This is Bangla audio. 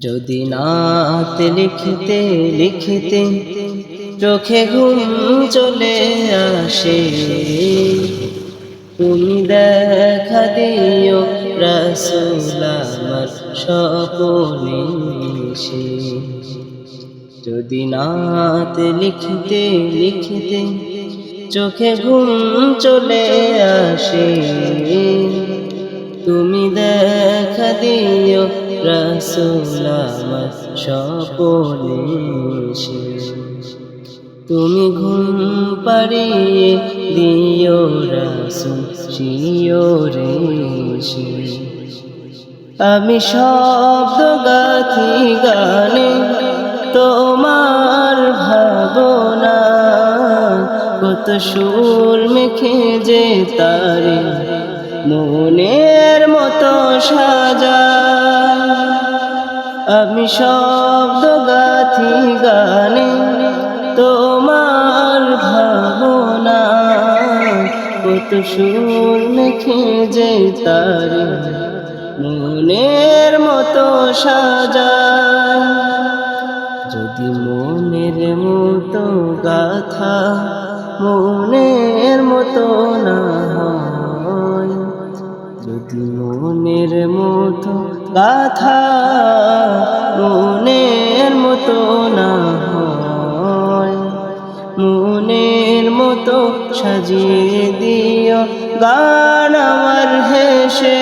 যদি নাত লিখতে লিখতে চোখে ঘুম চলে আসে, তুমি দেখা দিও রসুল আমার স্বপনে এসে। যদি নাত লিখতে লিখতে চোখে ঘুম চলে আসে দিও রসুল আমার তুমি ঘুম পাড়িয়ে দিও রসুল শিওরে এসে। আমি শব্দ গাথি গানে তোমার ভাবনা, কত সুর মেখে যে তারে মনের মতো সাজা আমি শব্দ গাথি গানে তোমার ভাবনা। কত সুর মেখে যে তারে মনের মতো সাজা যদি মনের মতো গাথা মনের মতো না যদি মনের মতো গাথা মতো সাজিয়ে দিও গান আমার হেসে